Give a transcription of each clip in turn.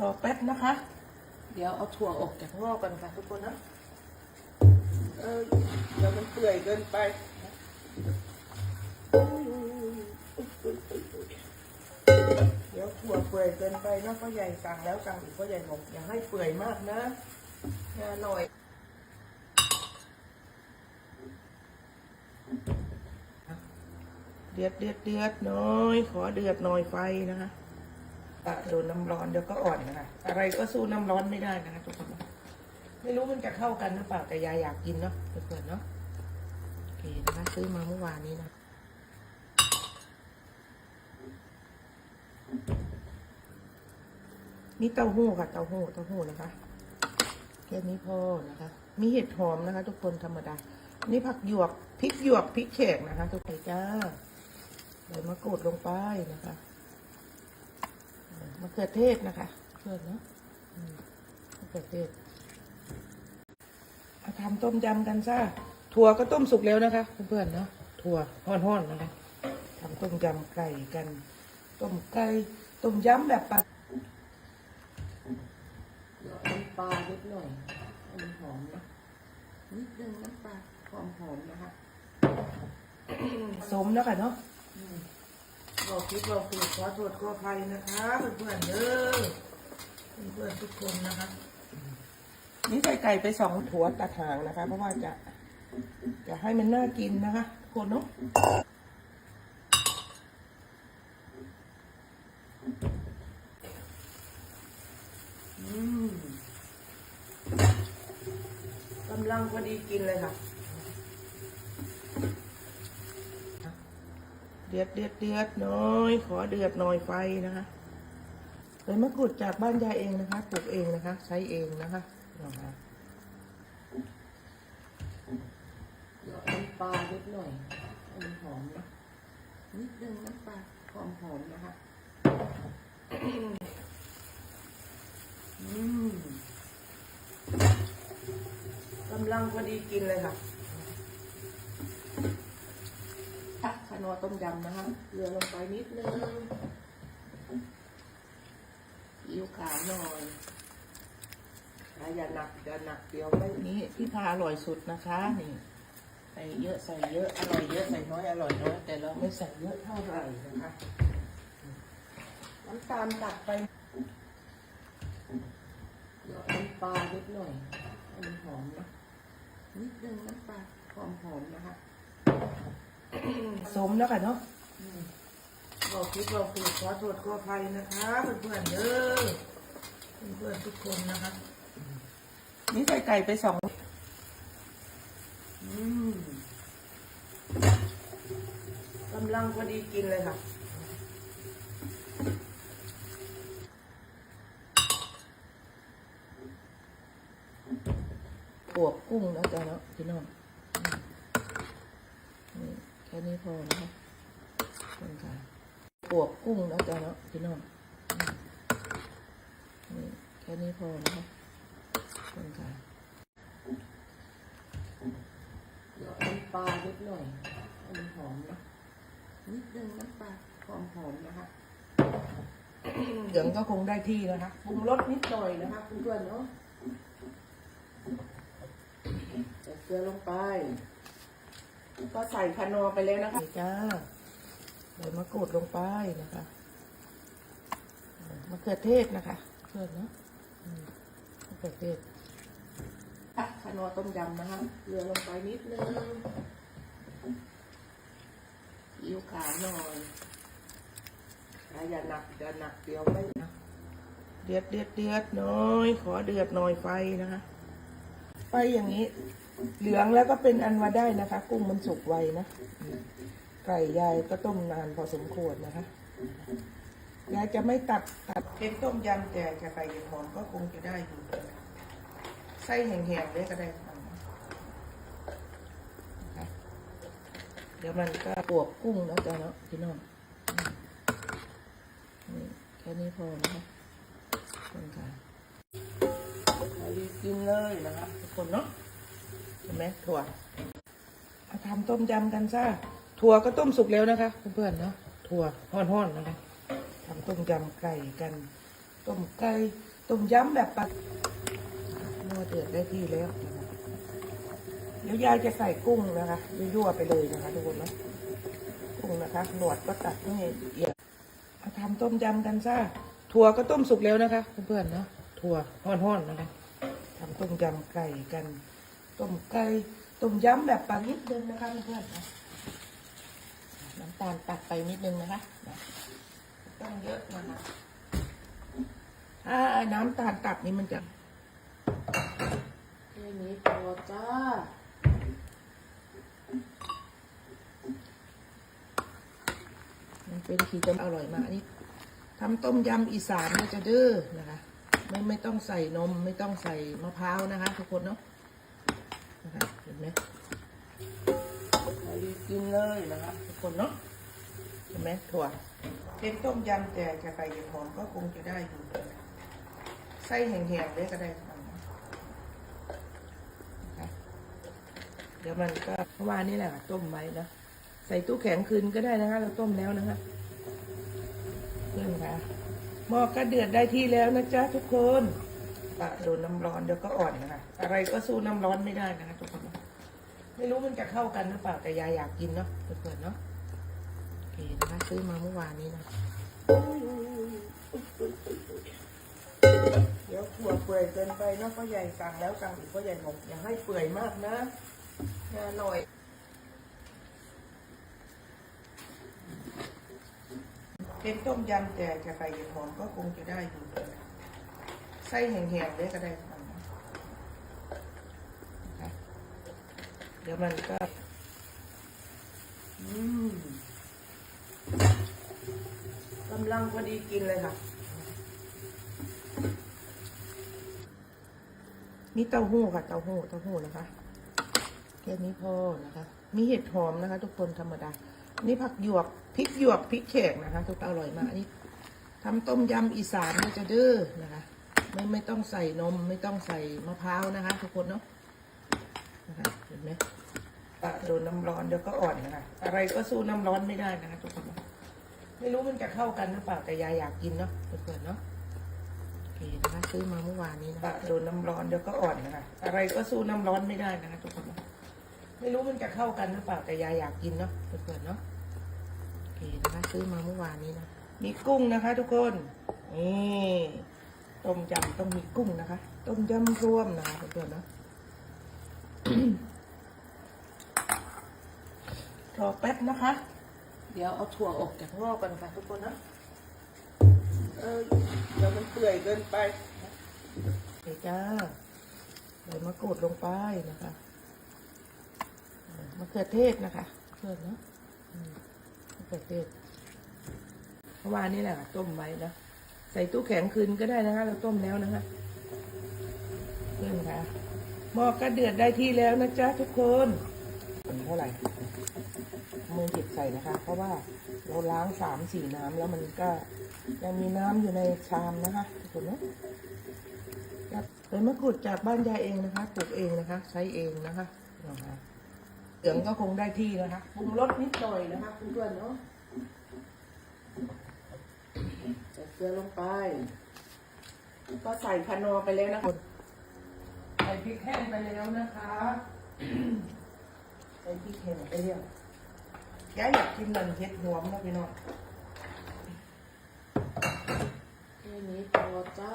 รอแป๊บนะคะ เดี๋ยวเอาถั่วออกจากงอกกันค่ะทุกคนนะ เออเดี๋ยวมันเปื่อยเกินไปเดี๋ยวถั่วเปื่อยเกินไปนะพ่อใหญ่สั่งแล้วสั่งอีกพ่อใหญ่บอกอย่าให้เปื่อยมากนะอย่าหน่อยเดือดเดือดเดือดน้อย ขอเดือดหน่อยไฟนะคะะโดนน้ำร้อนเดี๋ยวก็อ่อนนะคะอะไรก็สู้น้ำร้อนไม่ได้นะคะทุกคนไม่รู้มันจะเข้ากันหรือเปล่าแต่ยายอยากกินเนาะเพื่อนๆเนาะโอเคนะคะซื้อมาเมื่อวานนี้นะนี่เต้าหู้ค่ะเต้าหู้เต้าหู้นะคะแค่นี้พอนะคะ มีเห็ดหอมนะคะ ทุกคนธรรมดา นี่ผักหยวกพริกหยวกพริกแขกนะคะ ทุกคนจ้าใบมะกรูดลงไปนะคะ มะเขือเทศนะคะเพื่อนเนาะอืมมะเขือเทศมาทำต้มยำกันซ่าถั่วก็ต้มสุกแล้วนะคะ เพื่อนๆเนาะถั่วห่อนๆนะคะทำต้มยำไก่กัน ต้มไก่ต้มยำแบบปลาน้ำปลานิดหน่อยให้มันหอมนะนิดนึงน้ำปลาความหอมนะคะสมแล้วค่ะเนาะ อืมบอกคิดบอกถูกขอโทษขออภัยนะคะเพื่อนๆเด้อเพื่อนๆทุกคนนะคะนี่ใส่ไก่ไปสองถั่วตัดหางนะคะ เพราะว่าจะจะให้มันน่ากินนะคะทุกคนเนาะอืมกำลังพอดีกินเลยค่ะ เดือดเดือดเดือดน้อย ขอเดือดหน่อยไฟนะคะเลยมะกรูดจากบ้านยายเองนะคะปลูกเองนะคะ ใช้เองนะคะนะคะน้ำปลานิดหน่อยมันหอมนะนิดนึงน้ำปลาความหอมนะคะอืมกำลังพอดีกินเลยค่ะ ตักขน อต้มยำนะคะเกลือลงไปนิดนึงซีอิ๊วขาวหน่อยอย่าหนักอย่าหนักเดี๋ยวไม่นี้ที่พาอร่อยสุดนะคะนี่ใส่เยอะใส่เยอะอร่อยเยอะใส่น้อยอร่อยน้อยแต่เราไม่ใส่เยอะเท่าไหร่นะคะน้ำตาลตัดไปน้ำปลานิดหน่อยให้มันหอมนะนิดนึงน้ำปลาความหอมนะคะ สมแล้วค่ะเนาะบอกคิดบอกถูกขอโทษขออภัยนะคะเพื่อนๆเด้อเพื่อนๆทุกคนนะคะนี่ใส่ไก่ไปสองอืมกำลังพอดีกินเลยค่ะปวกกุ้งนะจ๊ะเนาะพี่น้องนี่แค่นี้พอนะคะคนค่ะปวกกุ้งนะจ๊ะเนาะพี่น้องนี่แค่นี้พอนะคะคนค่ะน้ำปลานิดหน่อยให้มันหอมนะนิดนึงน้ำปลาความหอมนะคะเหลืองก็คงได้ที่นะคะปรุงรสนิดหน่อยนะคะเพื่อนเนาะใส่เกลือลงไป ก็ใส่คานอไปแล้วนะคะจ้าใส่มะกรูดลงไปนะคะมะเขือเทศนะคะเพื่อนเนาะอืมมะเขือเทศอะคานอต้มยำนะคะเกลือลงไปนิดนึงซีอิ๊วขาวหน่อยอะอย่าหนักอย่าหนักเดี๋ยวไม่นะเดือดเดือดเดือดน้อย ขอเดือดหน่อยไฟนะคะไฟอย่างนี้ เหลืองแล้วก็เป็นอันว่าได้นะคะ กุ้งมันสุกไวนะไก่ยายก็ต้มนานพอสมควรนะคะยายจะไม่ตัดตัดเป็นต้มยำแต่จะใส่เห็ดหอมก็คงจะได้อยู่ไส้แห้งๆเลยก็ได้เดี๋ยวมันก็ปวกกุ้งนะจ๊ะเนาะพี่น้องนี่แค่นี้พอนะคะคนค่ะไปกินเลยนะคะทุกคนเนาะ ห็นไหมถั่วมาทำต้มยำกันซ่าถั่วก็ต้มสุกแล้วนะคะ เพื่อนๆเนาะถั่วห่อนๆนะคะทำต้มยำไก่กัน ต้มไก่ต้มยำแบบปลาหม้อเดือดได้ที่แล้วนะคะเดี๋ยวยายจะใส่กุ้งนะคะยั่วๆไปเลยนะคะทุกคนนะกุ้งนะคะหนวดก็ตัดให้ละเอียดมาทำต้มยำกันซ่าถั่วก็ต้มสุกแล้วนะคะ เพื่อนๆเนาะถั่วห่อนๆนะคะทำต้มยำไก่กัน ต้มไก่ต้มยำแบบปลานิดนึงนะคะเพื่อนๆนะน้ำตาลตัดไปนิดนึงนะคะนะต้องเยอะนะคะถ้าน้ำตาลตัดนี่มันจะแค่นี้พอจ้ามันเป็นขีจะอร่อยมากอันนี้ทำต้มยำอีสานเนี่ยจะดื้อนะคะ ไม่ไม่ต้องใส่นมไม่ต้องใส่มะพร้าวนะคะ ทุกคนเนาะนะคะ เห็นไหมใส่กินเลยนะคะทุกคนเนาะเห็นไหมถั่วเป็นต้มยำแต่จะใส่หอมก็คงจะได้อยู่ไส้แห้งๆเลยก็ได้นะคะเดี๋ยวมันก็เมื่อวานนี่แหละต้มไว้นะใส่ตู้แข็งคืนก็ได้นะคะ เราต้มแล้วนะคะเพื่อนคะหม้อก็เดือดได้ที่แล้วนะจ๊ะทุกคน ปะโดนน้ำร้อนเดี๋ยวก็อ่อนนะคะ อะไรก็สู้น้ำร้อนไม่ได้นะคะทุกคนไม่รู้มันจะเข้ากันหรือเปล่าแต่ยายอยากกินเนาะเพื่อเนาะโอเคนะคะซื้อมาเมื่อวานนี้นะเดี๋ยวถั่วเปื่อยเกินไปเนาะพ่อใหญ่สั่งแล้วสั่งอีกพ่อใหญ่บอกอย่าให้เปื่อยมากนะอย่าหน่อยเป็นต้มยำแต่จะใส่หอมก็คงจะได้อยู่ ไส้แห้งๆเลยก็ได้ะะเดี๋ยวมันก็ อืมกำลังพอดีกินเลยค่ะ นี่เต้าหู้ค่ะ เต้าหู้เต้าหู้นะคะแค่นี้พอนะคะ มีเห็ดหอมนะคะ ทุกคนธรรมดา นี่ผักหยวกพริกหยวกพริกแขกนะคะ ทุกอร่อยมากอันนี้ทำต้มยำอีสานมันจะดื้อนะคะ ไม่ไม่ต้องใส่นม ไม่ต้องใส่มะพร้าวนะคะ ทุกคนเนาะนะคะเห็นไหมปะโดนน้ำร้อนเดี๋ยวก็อ่อนนะคะอะไรก็สู้น้ำร้อนไม่ได้นะคะ ทุกคน ไม่รู้มันจะเข้ากันหรือเปล่าแต่ยายอยากกินเนาะเพื่อนๆเนาะโอเคนะคะซื้อมาเมื่อวานนี้นะปะโดนน้ำร้อนเดี๋ยวก็อ่อนนะคะอะไรก็สู้น้ำร้อนไม่ได้นะคะ ทุกคน ไม่รู้มันจะเข้ากันหรือเปล่าแต่ยายอยากกินเนาะเพื่อนๆเนาะโอเคนะคะซื้อมาเมื่อวานนี้นะมีกุ้งนะคะ ทุกคนนี่ ต้มยำต้องมีกุ้งนะคะ ต้มยำรวมนะคะเพื่อนๆเนาะรอแป๊บนะคะ เดี๋ยวเอาถั่วออกจากหม้อกันค่ะทุกคนนะ เออเดี๋ยวมันเปื่อยเกินไปเดี๋ยวจ้าใส่มะกรูดลงไปนะคะมะเขือเทศนะคะเพื่อนเนาะอืมมะเขือเทศเมื่อวานนี่แหละต้มไว้นะ ใส่ตู้แข็งคืนก็ได้นะคะ เราต้มแล้วนะคะเพื่อนคะหม้อก็เดือดได้ที่แล้วนะจ๊ะทุกคนเป็นเท่าไหร่มือจิบใส่นะคะ เพราะว่าเราล้างสามสี่น้ำแล้วมันก็ยังมีน้ำอยู่ในชามนะคะทุกคนเนาะเป็นมะกรูดจากบ้านยายเองนะคะปลูกเองนะคะ ใช้เองนะคะนะคะเหลืองก็คงได้ที่นะคะปรุงรสนิดหน่อยนะคะเพื่อนๆเนาะใส่ เกลือลงไปก็ใส่คานอร์ไปแล้วนะคะใส่พริกแห้งไปแล้วนะคะใส่พริกแห้งไปแล้วยายอยากกินมันเห็ดหอมนะพี่น้องแค่นี้พอจ้า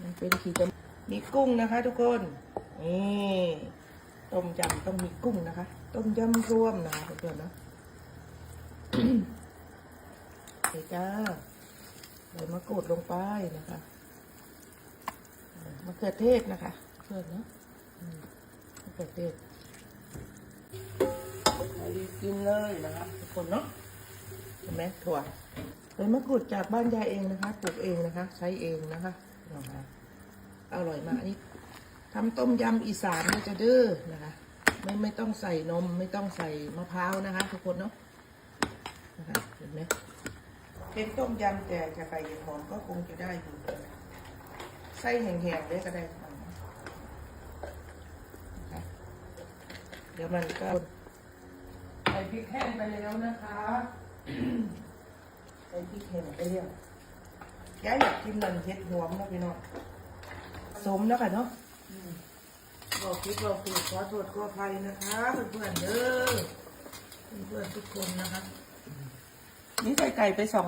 มันเป็นขีจะมีกุ้งนะคะ ทุกคนนี่ต้มยำต้องมีกุ้งนะคะ ต้มยำรวมนะคะเพื่อนๆเนาะโอเคจ้าใส่มะกรูดลงไปนะคะมะเขือเทศนะคะเพื่อนเนาะอืมมะเขือเทศใส่กินเลยนะคะทุกคนเนาะเห็นไหมถั่วใส่มะกรูดจากบ้านยายเองนะคะปลูกเองนะคะ ใช้เองนะคะนะคะอร่อยมากอันนี้ทำต้มยำอีสานมันจะดื้อนะคะ ไม่ไม่ต้องใส่นม ไม่ต้องใส่มะพร้าวนะคะ ทุกคนเนาะนะคะเห็นไหมเป็นต้มยำแต่จะใส่หอมก็คงจะได้อยู่ไส้แห้งๆเลยก็ได้นะคะเดี๋ยวมันก็ใส่พพริกแห้งไปแล้วนะคะใส่พริกแห้งไปเรียบยายอยากกินนั่นเห็ดหอมนะพี่น้องสมแล้วค่ะเนาะอืม บอกคิดบอกถูกขอโทษขออภัยนะคะเพื่อนๆเด้อเพื่อนๆทุกคนนะคะนี่ใส่ไก่ไปสอง